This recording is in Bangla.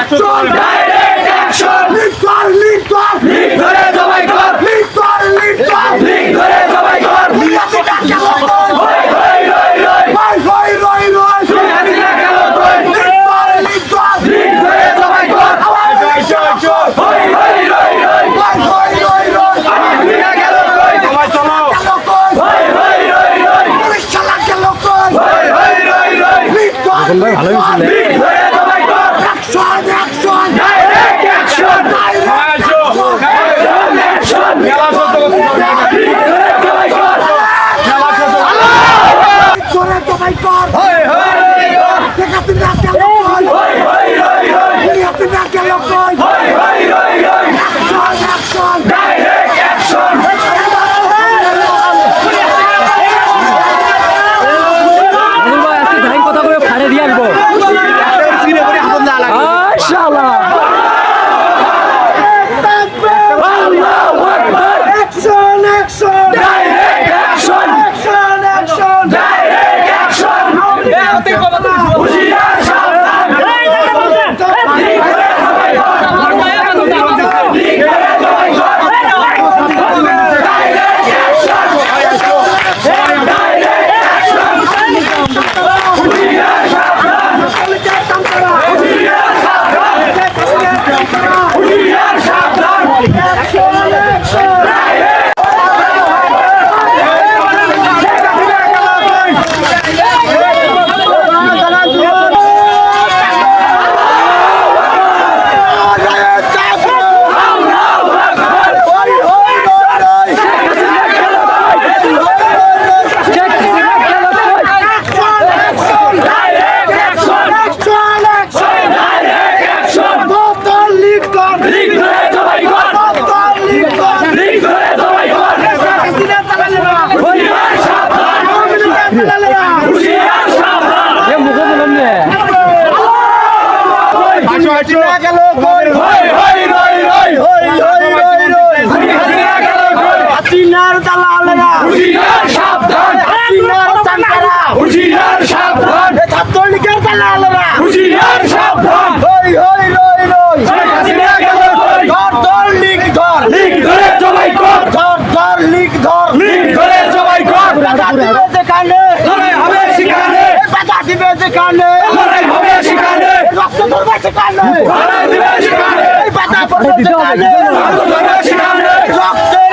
অ্যাকশন ডাইরেক্ট অ্যাকশন লিড কর লিড কর লিগ ধরে জবাই কর লিড কর লিড কর লিগ ধরে জবাই কর বিয়াতে কাকে লকন হই হই রই রই ভাই ভাই রই রই তুই হাসিনা গেল কই লিড কর লিড কর লিগ ধরে জবাই কর হই হই রই রই ভাই ভাই রই রই হাসিনা গেল কই লকন হই হই রই রই পুলিশ চালাকে লকন হই হই রই রই লিড কর লিগ ধরে জবাই কর action action direct action action action league ধরে জবাই কর করে তোমায় কর হই হই রই রই দেখাতে না কে লকন হই হই রই রই বিয়াতে না কে লকন হই হই রই রই action action direct action Nazir ভাই আজকে ধাইন কথা করে ফাড়ে দিয়ে আসব আয় শালা আল্লাহু আকবার action action direct action action action direct action হুশিয়ার সাবধান লিগ ধরে জবাই কর লিগ ধরে জবাই কর ডাইরেক্ট অ্যাকশন ডাইরেক্ট অ্যাকশন হুশিয়ার সাবধান হুশিয়ার সাবধান হুশিয়ার সাবধান আল্লাহু আকবার direct action direct action league ধরে জবাই কর লিগ ধরে জবাই কর হুশিয়ার সাবধান হুশিয়ার সাবধান এ মুখে বললাম রে হই হই রই রই হই হই রই রই হাসিনা গেল কই? হুশিয়ার সাবধান। হুশিয়ার সাবধান। হুশিয়ার সাবধান হাসিনা গেল কই লিগ ধরে জবাই কর লিগ ধরে জবাই কর লড়াই হবে সেখানে লড়াই হবে সেখানে লড়াই দিবে সেখানে হবে দিতে হবে। রক্ত ধরবে সেখানে রক্তের